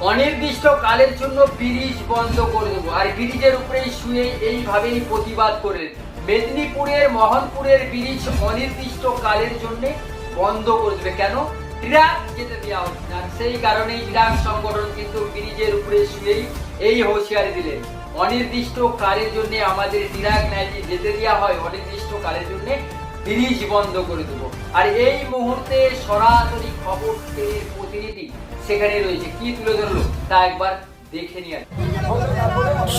অনির্দিষ্ট কালের জন্য ব্রিজ বন্ধ করে দেবো। আর ব্রিজের উপরেই শুয়ে এইভাবেই প্রতিবাদ করলেন মেদিনীপুরের, মোহনপুরের ব্রিজ অনির্দিষ্ট কালের জন্য বন্ধ করে দেবে। কেন? ট্রাক যেতে দেওয়া হচ্ছে না। সেই কারণেই ট্রাক সংগঠন কিন্তু ব্রিজের উপরে শুয়েই এই হুঁশিয়ারি দিলেন অনির্দিষ্ট কালের জন্য আমাদের ট্রাক ন্যায়টি যেতে দেওয়া হয় অনির্দিষ্ট কালের জন্য ব্রিজ বন্ধ করে দেবো। আর এই মুহূর্তে সরাসরি খবর টেনের প্রতিনিধি সেখানে রয়েছে। কি তুলে ধরলো? তা একবার দেখে নিয়ে।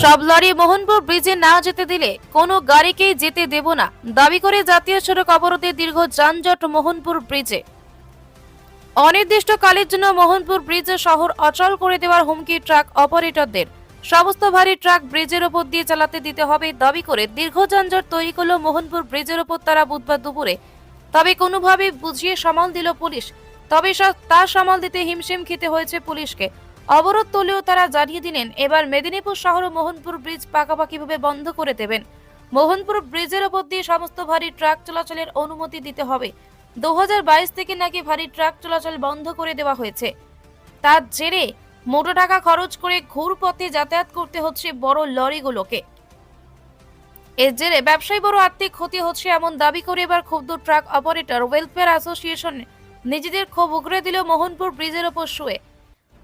সব লরি মোহনপুর ব্রিজে না যেতে দিলে কোনো গাড়িকেই যেতে দেব না। দাবি করে জাতীয় সড়ক অবরোধে দীর্ঘ যানজট মোহনপুর ব্রিজে। অনির্দিষ্টকালের জন্য মোহনপুর ব্রিজে শহর অচল করে দেওয়ার হুমকি ট্রাক অপারেটরদের। সমস্ত ভারী ট্রাক ব্রিজের ওপর দিয়ে চালাতে দিতে হবে দাবি করে দীর্ঘ যানজট তৈরি করল মোহনপুর ব্রিজের ওপর তারা বুধবার দুপুরে তবে কোনোভাবে বুঝিয়ে সামাল দিল পুলিশ। তবে তা সামাল দিতে হিমশিম খেতে হয়েছে পুলিশকে। অবরোধ তুলেও তারা জানিয়ে দিলেন, এবার মেদিনীপুর শহর ও মোহনপুর ব্রিজ পাকাপাকিভাবে বন্ধ করে দেবেন। মোহনপুর ব্রিজের ওপর দিয়ে সমস্ত ভারী ট্রাক চলাচলের অনুমতি দিতে হবে। দু হাজার বাইশ থেকে নাকি ভারী ট্রাক চলাচল বন্ধ করে দেওয়া হয়েছে। তার জেরে মোটো টাকা খরচ করে ঘুর পথে যাতায়াত করতে হচ্ছে বড় লরিগুলোকে। এর জেরে ব্যবসায়ী বড় আর্থিক ক্ষতি হচ্ছে এমন দাবি করে এবার ক্ষুব্ধ ট্রাক অপারেটর ওয়েলফেয়ার অ্যাসোসিয়েশন নিজেদের ক্ষোভ উগরে দিল মোহনপুর ব্রিজের ওপর শুয়ে।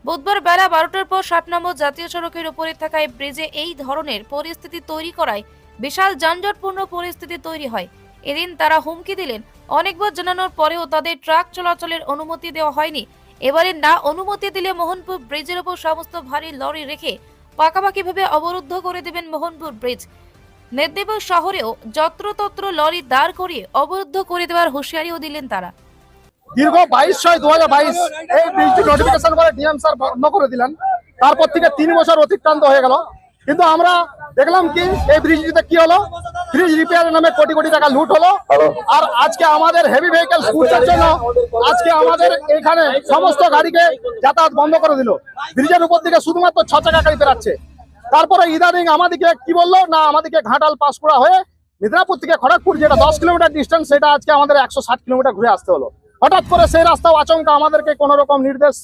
বুধবার বেলা বারোটার পর ষাট নম্বর জাতীয় সড়কের উপরে থাকা এই ব্রিজে এই ধরনের পরিস্থিতি তৈরি করায় বিশাল যানজটপূর্ণ পরিস্থিতি তৈরি হয়। এদিন তারা হুমকি দিলেন। অনেকবার জানানোর পরেও তাদের ট্রাক চলাচলের অনুমতি দেওয়া হয়নি। এবারে না অনুমতি দিলে মোহনপুর ব্রিজের ওপর সমস্ত ভারী লরি রেখে পাকাপাকিভাবে অবরুদ্ধ করে দেবেন মোহনপুর ব্রিজ। মেদিনীপুর শহরেও যত্রতত্র লরি দাঁড় করিয়ে অবরুদ্ধ করে দেওয়ার হুঁশিয়ারিও দিলেন তারা। দীর্ঘ বাইশ ছয় দু হাজার বাইশ এই ব্রিজটি নোটিফিকেশন করে ডিএম স্যার বন্ধ করে দিলেন। তারপর থেকে তিন বছর অতিক্রান্ত হয়ে গেল। কিন্তু আমরা দেখলাম কি এই ব্রিজটিতে কি হলো? ব্রিজ রিপেয়ার নামে কোটি কোটি টাকা লুট হলো। আর আজকে আমাদের হেভি ভেহিকেল স্কুটের জন্য আজকে আমাদের এখানে সমস্ত গাড়িকে যাতায়াত বন্ধ করে দিল। ব্রিজের উপর থেকে শুধুমাত্র ছ চাকা গাড়ি বেরাচ্ছে তারপরে ইদানিং আমাদেরকে কি বলল? না, আমাদেরকে ঘাটাল পাস করা হয়ে মিদনাপুর থেকে খড়গপুর যেটা দশ কিলোমিটার ডিস্টেন্স সেটা আজকে আমাদের একশো ষাট কিলোমিটার ঘুরে আসতে হলো। হঠাৎ করে সেই রাস্তাও আচমকা আমাদেরকে কোনো রকম নির্দেশ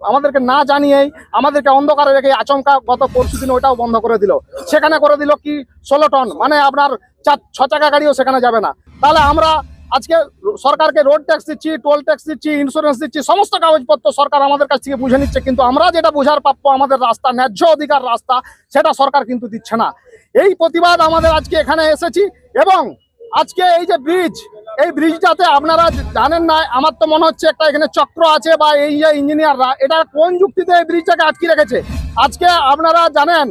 আমাদেরকে না জানিয়েই আমাদেরকে অন্ধকারে রেখে আচমকা গত পরশু দিন ওটাও বন্ধ করে দিল। সেখানে করে দিল কি? ষোলো টন। মানে আপনার চার, ছ চাকা গাড়িও সেখানে যাবে না। তাহলে আমরা আজকে সরকারকে রোড ট্যাক্স দিচ্ছি টোল ট্যাক্স দিচ্ছি ইন্স্যুরেন্স দিচ্ছি, সমস্ত কাগজপত্র সরকার আমাদের কাছ থেকে বুঝে নিচ্ছে। কিন্তু আমরা যেটা বোঝার প্রাপ্য, আমাদের রাস্তা, ন্যায্য অধিকার রাস্তা, সেটা সরকার কিন্তু দিচ্ছে না। এই প্রতিবাদ আমাদের আজকে এখানে এসেছি এবং আজকে এই যে ব্রিজ এই ব্রিজটাতে আপনারা জানেন না, আমার তো মনে হচ্ছে একটা এখানে চক্র আছে বা এই যে ইঞ্জিনিয়াররা, এটা কোন যুক্তিতে এই ব্রিজটাকে আটকে রেখেছে? আজকে আপনারা জানেন,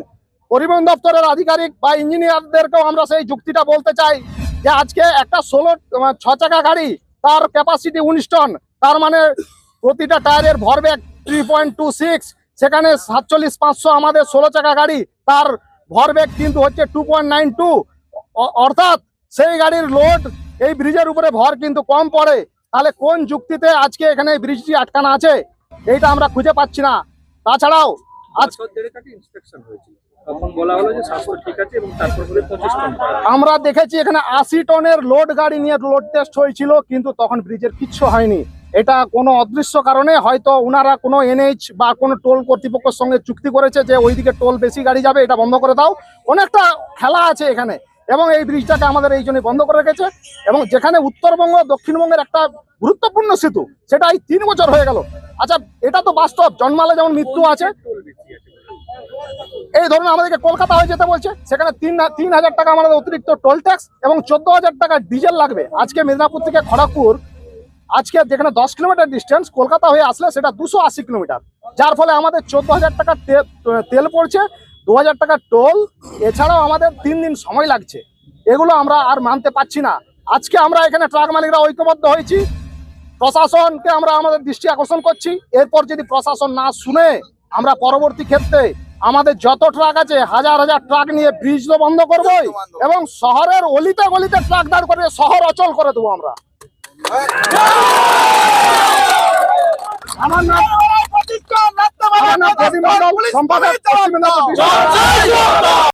পরিবহন দপ্তরের আধিকারিক বা ইঞ্জিনিয়ারদেরকেও আমরা সেই যুক্তিটা বলতে চাই। যে আজকে একটা ষোলো ছ চাকা গাড়ি, তার ক্যাপাসিটি উনিশ টন তার মানে প্রতিটা টায়ারের ভরবেগ থ্রি পয়েন্ট টু সিক্স সেখানে সাতচল্লিশ, পাঁচশো আমাদের ষোলো চাকা গাড়ি, তার ভরবেগ কিন্তু হচ্ছে টু পয়েন্ট নাইন টু অর্থাৎ সেই গাড়ির লোড এই ব্রিজের উপরে ভর কিন্তু কম পড়ে। তাহলে কোন যুক্তিতে আজকে এখানে ব্রিজটি আটকানো আছে? এইটা আমরা খুঁজে পাচ্ছি না। তাছাড়াও আজ ইন্সপেকশন হয়েছিল। আমরা দেখেছি এখানে আশি টনের লোড গাড়ি নিয়ে লোড টেস্ট হয়েছিল, কিন্তু তখন ব্রিজের কিচ্ছু হয়নি। এটা কোনো অদৃশ্য কারণে হয়তো ওনারা কোনো এনএইচ বা কোনো টোল কর্তৃপক্ষের সঙ্গে চুক্তি করেছে যে ওইদিকে টোল বেশি গাড়ি যাবে, এটা বন্ধ করে দাও। অনেকটা খেলা আছে এখানে, এবং এই ব্রিজটাকে আমাদের এই জন্য বন্ধ করে রেখেছে, এবং যেখানে উত্তরবঙ্গ, দক্ষিণবঙ্গের একটা গুরুত্বপূর্ণ সেতু, সেটা এই তিন বছর হয়ে গেল। আচ্ছা এটা তো বাস্তব, জন্মালে যেমন মৃত্যু আছে। এই ধরুন আমাদেরকে কলকাতা হয়ে যেতে বলছে, সেখানে তিন তিন হাজার টাকা আমাদের অতিরিক্ত টোল ট্যাক্স এবং চোদ্দ হাজার টাকা ডিজেল লাগবে। আজকে মেদিনীপুর থেকে খড়গপুর, আজকে যেখানে দশ কিলোমিটার ডিস্টেন্স কলকাতা হয়ে আসলে সেটা দুশো আশি কিলোমিটার। যার ফলে আমাদের চোদ্দ হাজার টাকা তেল পড়ছে, দু হাজার টাকা টোল এছাড়াও আমাদের তিন দিন সময় লাগছে। এগুলো আমরা আর মানতে পারছি না। আজকে আমরা এখানে ট্রাক মালিকরা ঐক্যবদ্ধ হয়েছি। প্রশাসনকে আমরা আমাদের দৃষ্টি আকর্ষণ করছি। এরপর যদি প্রশাসন না শুনে, আমরা পরবর্তী ক্ষেত্রে আমাদের যত ট্রাক আছে হাজার হাজার ট্রাক নিয়ে ব্রিজ তো বন্ধ করবোই এবং শহরের অলিতে গলিতে ট্রাক দাঁড় করে শহর অচল করে দেবো আমরা। আমার নাম সম্পাদক।